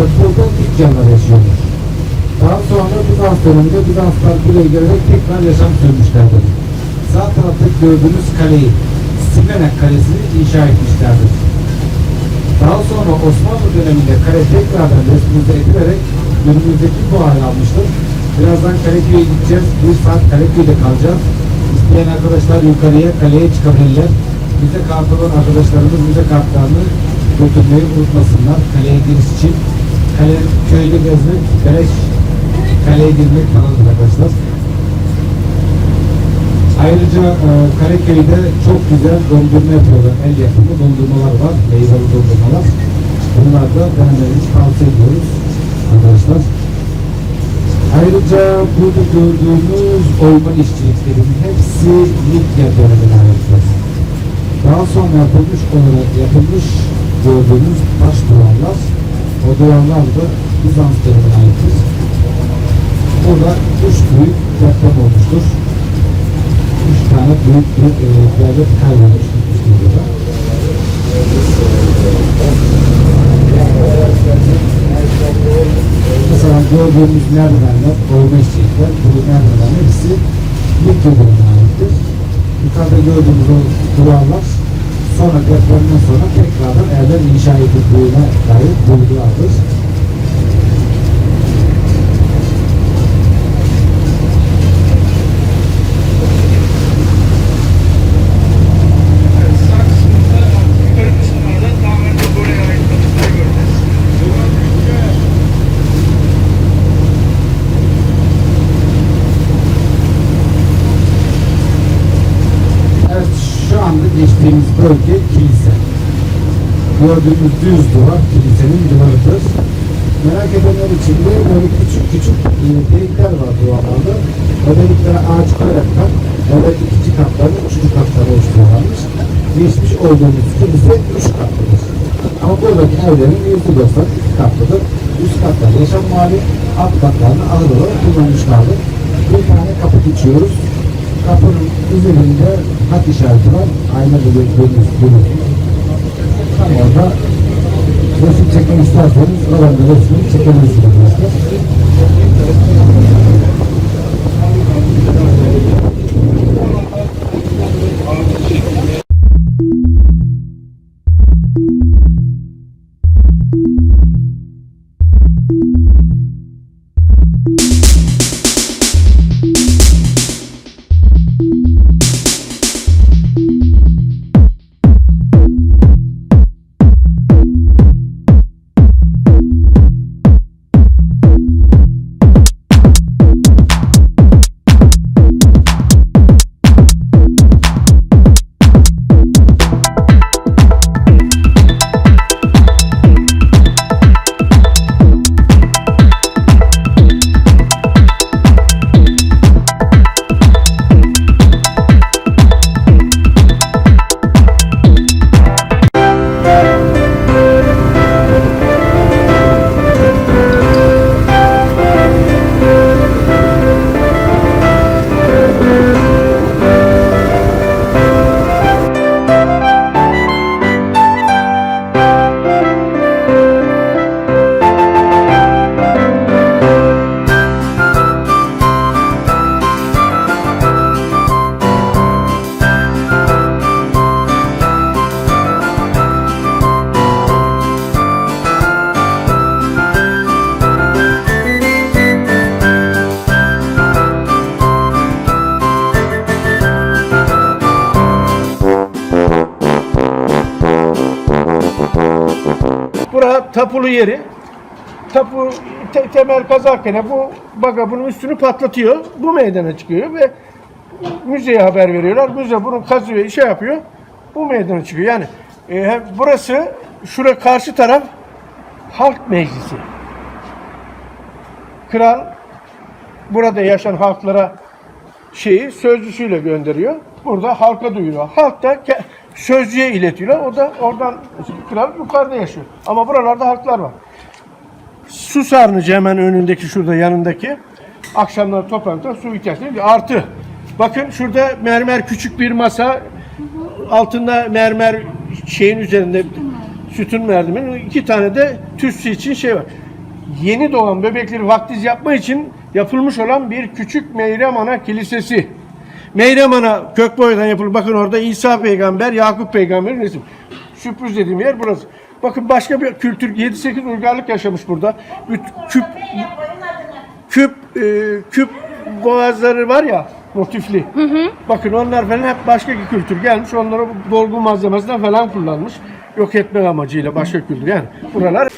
Hristiyanlar yaşıyormuş. Daha sonra Bizans döneminde Bizanslar buraya gelerek tekrar yaşam sürmüşlerdir. Sağ tarafta gördüğünüz kaleyi, Simenek Kalesi'ni inşa etmişlerdir. Daha sonra Osmanlı döneminde kale tekrardan restore edilerek günümüzdeki bu hale almıştır. Birazdan Karaköy'e gideceğiz. Bir saat Karaköy'de kalacağız. İsteyen arkadaşlar yukarıya kaleye çıkabilirler. Müze kartı olan arkadaşlarımız müze kartlarını götürmeyi unutmasınlar. Kaleye giriş için. Kale, köyde gezmek, beleş kaleye girmek falandır arkadaşlar. Ayrıca e, Karaköy'de çok güzel dondurma yapıyorlar. El yapımı dondurmalar var. Meyveli dondurmalar. Bunlar da denemenizi tavsiye ediyoruz arkadaşlar. Ayrıca burada gördüğünüz oyma işçiliklerinin hepsi Likya dönemine aittir. Daha sonra yapılmış olarak yapılmış gördüğünüz taş duvarlar, o duvarlar da Bizans dönemine aittir. Burada üç büyük deprem olmuştur. Üç tane büyük bir e, devlet kaybolmuş gitmiştir burada. Mesela gördüğümüz merdivenler, oyma işçilikler, bu merdivenler hepsi Likya dönemine aittir. Yukarıda gördüğümüz o duvarlar sonra depremden sonra evler inşa edildiğine dair bulgulardır. Saksı'nda yukarı kısımlarda tamamen de buraya ait katıkları göreceğiz. Evet, şu anda geçtiğimiz bölge kilise. Gördüğümüz düz duvar kilisenin duvarıdır. Merak edenler için de böyle küçük küçük e, delikler var duvarlarda. O deliklere ağaç koyaraktan böyle ikinci katları, üçüncü katları oluşturuyorlarmış. Geçmiş olduğumuz kilise üç katlıdır. Ama buradaki evlerin yüzde doksan iki katlıdır. Üst katlar yaşam mahalli, alt katlarını ağır olarak kullanmışlardır. Bir tane kapı geçiyoruz. Kapının üzerinde hat işareti var. Ayna gibi görünüş görünüyor. Tam orada resim çekmek isterseniz oranda resmini çekebilirsiniz tapulu yeri. Tapu te- temel kazarken bu baga bunun üstünü patlatıyor. Bu meydana çıkıyor ve müzeye haber veriyorlar. Müze bunu kazıyor, şey yapıyor. Bu meydana çıkıyor. Yani e, burası şura karşı taraf halk meclisi. Kral burada yaşayan halklara şeyi sözcüsüyle gönderiyor. Burada halka duyuruyor. Halk da sözcüye iletiyorlar. O da oradan kral yukarıda yaşıyor. Ama buralarda halklar var. Su sarnıcı hemen önündeki şurada yanındaki. Akşamları toplantıda su ihtiyaçları artı. Bakın şurada mermer küçük bir masa. Altında mermer şeyin üzerinde sütun merdiveni. iki tane de tütsü için şey var. yeni doğan bebekleri vaftiz yapma için yapılmış olan bir küçük Meyrem Ana Kilisesi. Meyrem Ana kök boyadan yapılır. Bakın orada İsa peygamber, Yakup peygamberin resim. Sürpriz dediğim yer burası. Bakın başka bir kültür 7-8 uygarlık yaşamış burada. Küp küp e, küp boğazları var ya motifli. Bakın onlar falan hep başka bir kültür gelmiş. Onları dolgu malzemesinden falan kullanmış. Yok etme amacıyla başka kültür. Yani buralar